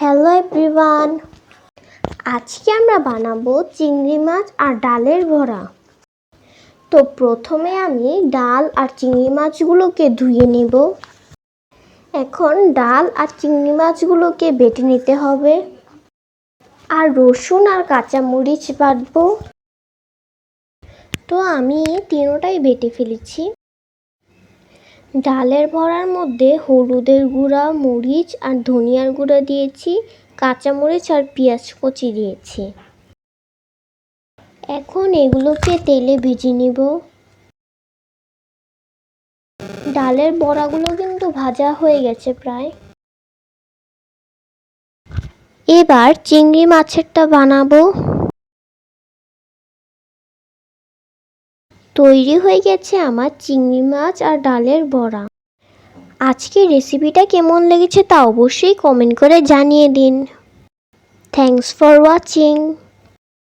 Hello everyone আজকে আমরা বানাবো চিংড়ি মাছ আর ডালের বড়া তো প্রথমে আমি ডাল আর চিংড়ি মাছগুলোকে ধুয়ে নেব। এখন ডাল আর চিংড়ি মাছগুলোকে বেটে নিতে হবে। আর রসুন আর কাঁচামরিচ বাটবো। তো আমি তিনোটাই বেটে ফেলেছি। ডালের ভরার মধ্যে হলুদের গুঁড়া, মরিচ আর ধনিয়ার গুঁড়া দিয়েছি, কাঁচামরিচ আর পেঁয়াজ কুচি দিয়েছি। এখন এগুলোকে তেলে ভেজে নিব। ডালের বড়াগুলো কিন্তু ভাজা হয়ে গেছে প্রায়। এবার চিংড়ি মাছেরটা বানাবো। তৈরি হয়ে গেছে আমার চিংড়ি মাছ আর ডালের বড়া। আজকে রেসিপিটা কেমন লেগেছে তা অবশ্যই কমেন্ট করে জানিয়ে দিন। Thanks for watching